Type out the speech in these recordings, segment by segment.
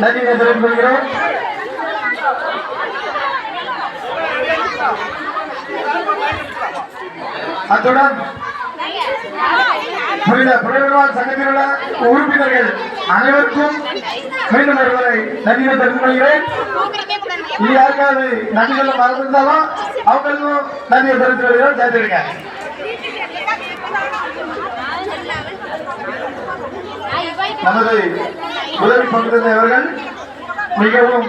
நன்றியை தெரிவித்துக் கொள்கிறோம் அத்துடன் புனித சங்கத்தில் உறுப்பினர்கள் அனைவருக்கும் மீண்டும் ஒருவரை நன்றியை தெரிந்து கொள்கிறேன். இது யாருக்காவது நன்றி சொல்ல மறந்திருந்தாலும் அவங்களுக்கும் நன்றியை தெரிந்து கொள்கிறோம் சேர்த்துருங்க நமது உதவி பங்குதந்தை அவர்கள் மிகவும்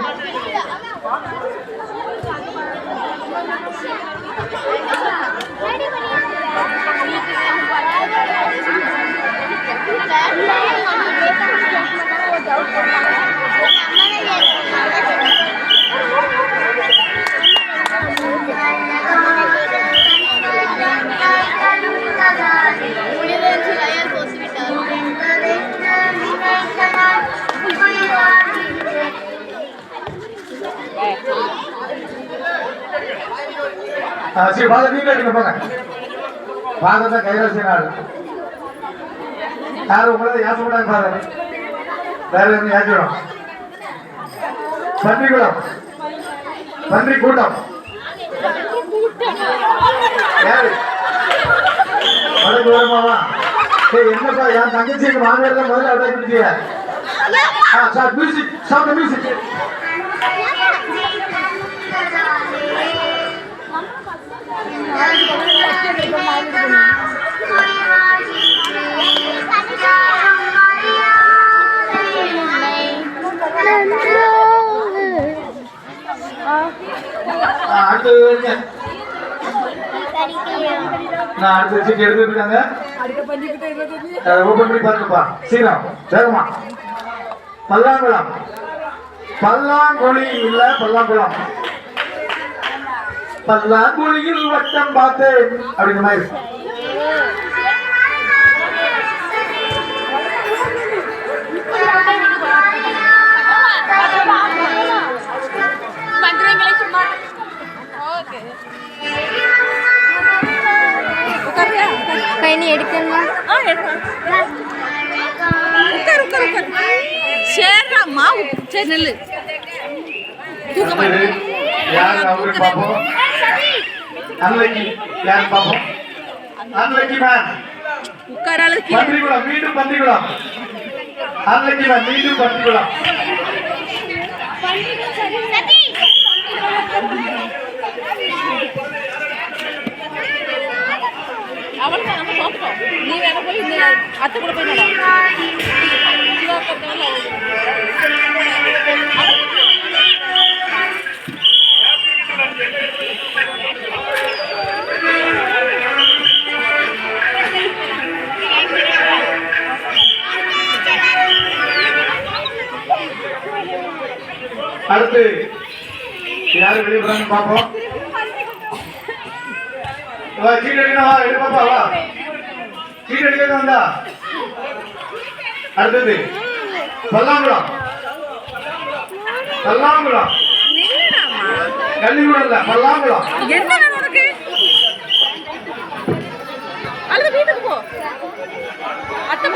சரி பாத நீங்க எடுங்க போங்க. பாதத்தை கைலாசி நாள் யாரும் உங்களை யாசப்படாங்க பாதம் வேற எதுவும் யாச்சிடும் பன்றிக்குளம். பன்றி கூட்டம் யாரு வடக்கு வருமாவா என்னப்பா என் தங்கச்சி எங்க மாமியார் முதல்ல அட்டாக் பிடிச்சியா சார் மியூசிக் சாப்பிட்ட மியூசிக் நான் அடுத்த சீட் எடுத்துட்டு இருக்காங்க ஓபன் பண்ணி பாருங்கப்பா சீக்கிரம் வேகமா பல்லாங்குளம் பல்லாங்குழி. இல்ல பல்லாங்குளம் பல்லாங்குழியில் வட்டம் பார்த்தேன். அப்படிங்கிற மாதிரி கை நீ எடுக்கணுமா? உட்கார் உட்கார் சரி நெல்லு தூக்க அடுத்தது அன்னைக்கு யார் பார்ப்போம் அன்னைக்கு மேன் பன்றிகுளம் மீண்டும் பன்றிகுளம். அன்னைக்கு மேன் மீண்டும் பன்றிகுளம். அவளுக்கு நம்ம தோத்துட்டோம் நீ வேணா போய் இந்த அத்தை கூட போய் நட அடுத்து யாரு வெளியே போறாங்க பார்ப்போம். வா சீட் அடிக்கணும் வா எடு பாப்பா வா. சீட் அடிக்கிறது வந்தா அடுத்தது பல்லாங்குளம் பல்லாங்குளம் கள்ளிக்குளம் இல்ல பல்லாங்குளம் அல்லது வீட்டுக்கு போ. அத்தை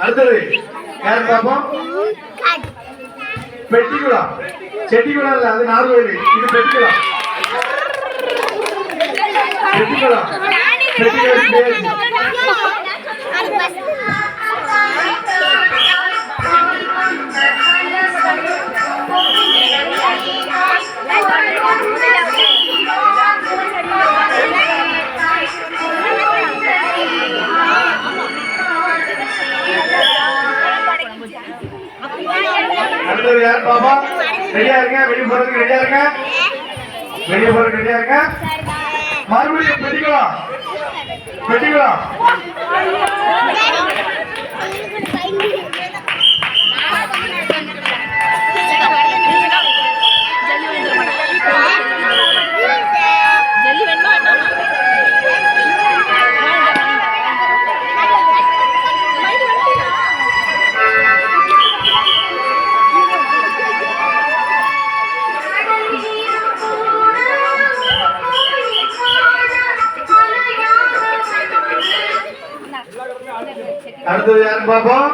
அடுத்தது யார் பார்ப்போம் பெட்டிக்குளம் செட்டிக்குளம் இல்ல அது நார்வேலி இது பெட்டிக்குளம் பெட்டிக்குளம் பெட்டிக்குளம் யார் பாப்பா? ரெடியா இருங்க வெளியே போறதுக்கு ரெடியா இருங்க. வெளியே போறதுக்கு ரெடியா இருங்க. மறுபடியும் பெட்டிக்குளம் பெட்டிக்குளம் அடுத்தது யாருன்னு பார்ப்போம்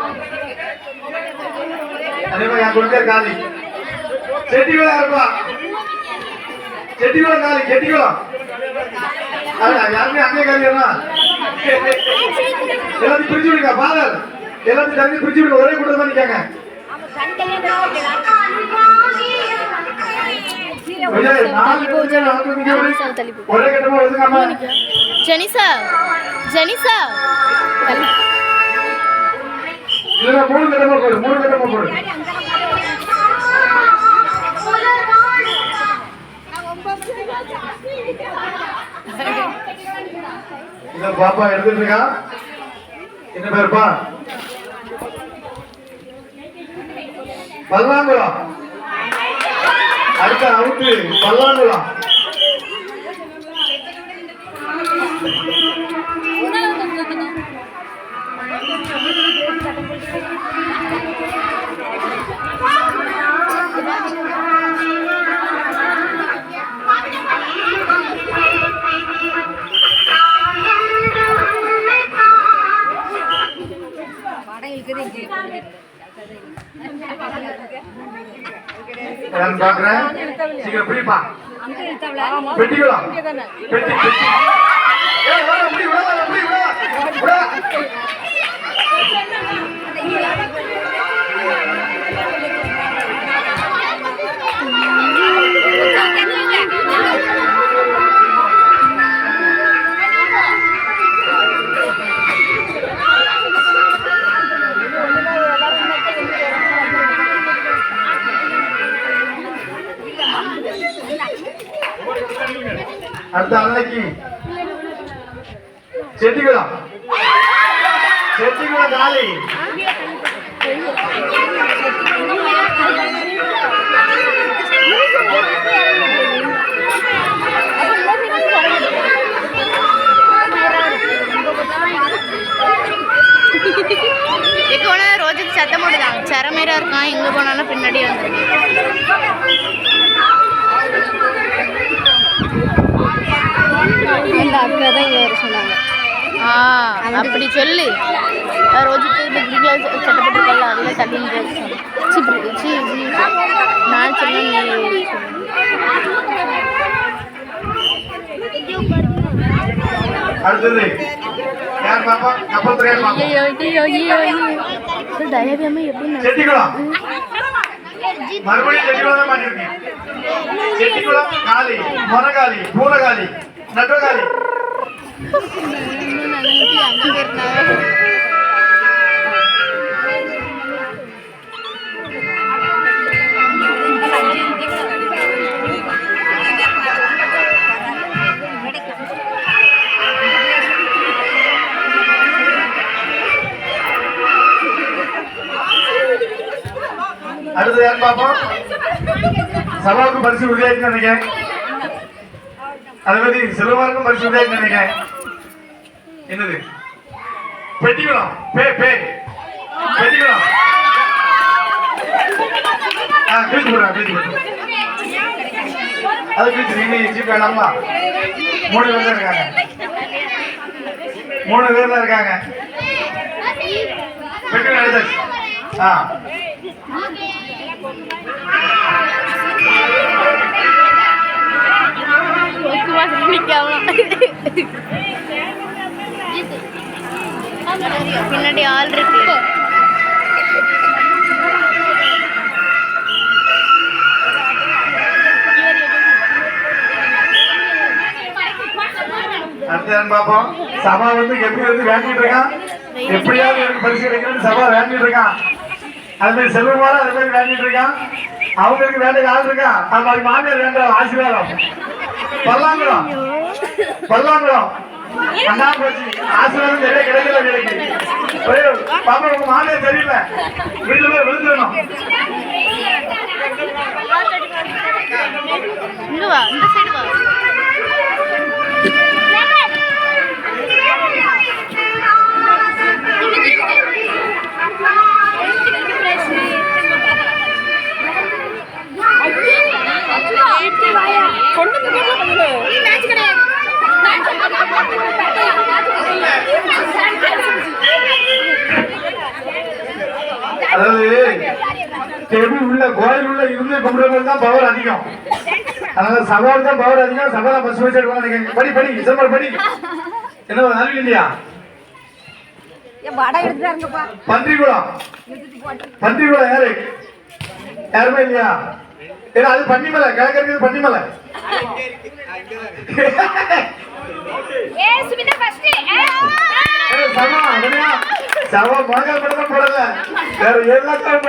அதே மாதிரி என் கொடுத்த காலி செட்டிகுளம் யாருப்பா செட்டிகுளம் காலி செட்டிகுளம். அதான், யாருமே அங்கே காலி எல்லாம் எல்லாத்தையும் பிரிச்சு விடுங்க ஃபாதர் எல்லாத்தையும் தண்ணி பிரிச்சு விடுங்க ஒரே கூட்டம் தான் நிக்காங்க. விஜய், நாலு பேருக்கு நாலு பேருக்கு ஒரே கட்டமா ஒதுங்காம. ஜெனிசா ஜெனிசா. இதுல மூணு கட்டமா போடு மூணு கட்டமா போடு. இந்த பாப்பா எடுத்துட்டு இருக்கா? என்ன பேருப்பா பல்லாங்குளம் அடுத்த அவுட்டு பல்லாங்குளம் நான் பாக்குறேன் சீக்கிரம் பிடிப்பா. பெட்டிக்குளம் பெட்டி பெட்டி. அடுத்த அன்னைக்கு செட்டிக்குளம் செட்டிக்குளம் காலி இப்போ ரோஜுக்கு சத்தம் போடுதான் சரமேரா இருக்கான் எங்க போனாலும் பின்னாடி வந்து அக்கா தான் இங்கே வர சொன்னாங்க. ஆ அப்படி சொல்லு. ரோஜுக்கு இந்த கிரிக்கெட் சட்டப்பட்டு அதில் சி நான் சொன்னேன் எப்படி மறுபடியும் செட்டிக்குளம் தான் மாட்டிருக்கீங்க செட்டிக்குளம் காலி மொனகாலி பூனகாலி நட்டகாலி அடுத்து யார் பாப்போம் சபாவுக்கு பரிசு உறுதியாயிட்டு நினைக்கிறேன். அதே மாதிரி சிலவாருக்கும் பரிசு உறுதியாயிட்டு நினைக்கிறேன். பெட்டிக்கலாம் பே பே. பெட்டிக்கலாம் ஆ கிழிச்சு போடுறேன் கிழிச்சு அது கிழிச்சு நீங்க ஜீப் வேணாமா மூணு பேர் தான் இருக்காங்க. மூணு பேர் தான் இருக்காங்க. பெட்டிக்குளம் எடுத்தாச்சு. ஆ. பின்னாடி ஆள் இருக்கு. அடுத்து சபா வந்து எப்படி வந்து வேண்டிட்டு இருக்கான் எப்படியாவது எனக்கு பரிசு கிடைக்கணும்னு சபா வேண்டிட்டு இருக்கான் அது மாதிரி செல்வமாரா அது மாதிரி வேண்டிட்டு இருக்கான் அவங்களுக்கு வேண்டிய ஆள் இருக்கா? அது மாதிரி மாமியார் வேண்டாம் ஆசீர்வாதம். பல்லாங்குளம் பல்லாங்குளம் அண்ணா போச்சு ஆசீர்வாதம் நிறைய கிடைக்கல. கிடைக்கு பாப்பா உங்க மாமே தெரியல. வீட்டுல விழுந்துடணும். இந்த சைடு வா. கொண்டு செடி உள்ள கோயில் உள்ள இருந்து கும்பிடுறது தான் பவர் அதிகம். அதனால சவால் தான் பவர் அதிகம் சவாலா பஸ் வச்சு எடுக்கலாம் படி படி டிசம்பர் படி. என்ன நல்ல இல்லையா? பன்றிகுளம். பன்றிகுளம் யாரு? யாருமே இல்லையா? ஏன்னா அது பன்னிமலை கிழக்கு இருக்குது பன்னிமலை. ஏ சுமிதா ஃபர்ஸ்ட் சவா, அதனையா? போடல வேற எல்லாத்தையும்